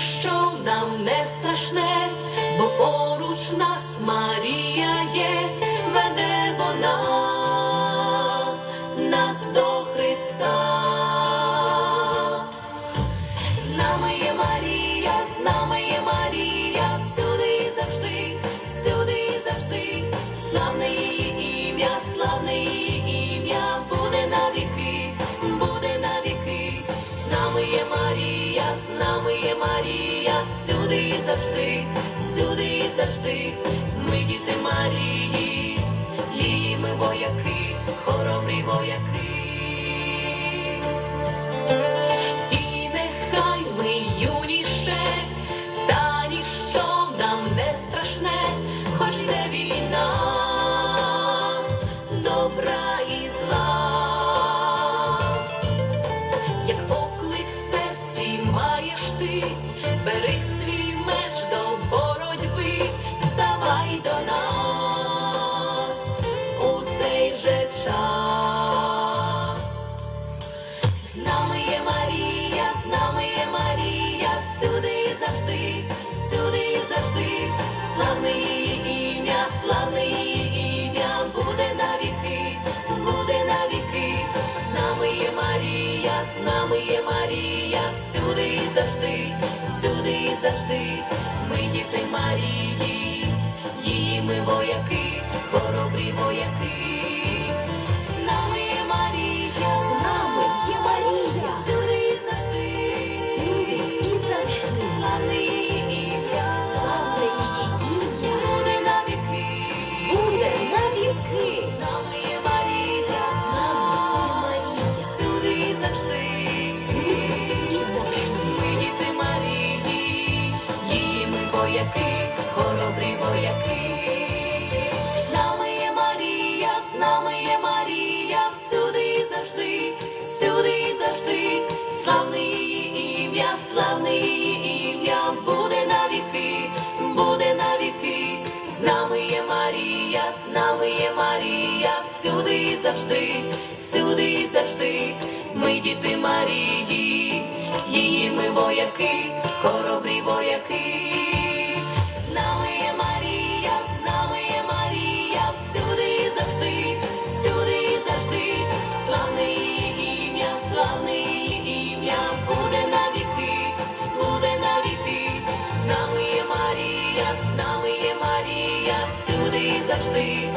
ніщо нам не страшне, бо поруч нас Марія є, веде вона нас до Христа. З нами є Марія, з нами є Марія, всюди і завжди, всюди і завжди, славне її ім'я, славне її ім'я, буде на віки, буде на віки, з нами є Марія, з нами є Марія, всюди і завжди, всюди і завжди, ми діти Марії, її ми вояки, хоробрі вояки. Бери свій меж до боротьби, ставай до нас у цей же час. З нами вояки, хоробрі вояки. З нами є Марія, з нами є Марія, всюди і завжди, всюди і завжди, славне її ім'я, славне її ім'я, буде на віки, буде на віки. З нами є Марія, з нами є Марія, всюди і завжди, всюди і завжди, ми діти Марії, її ми вояки, Марія,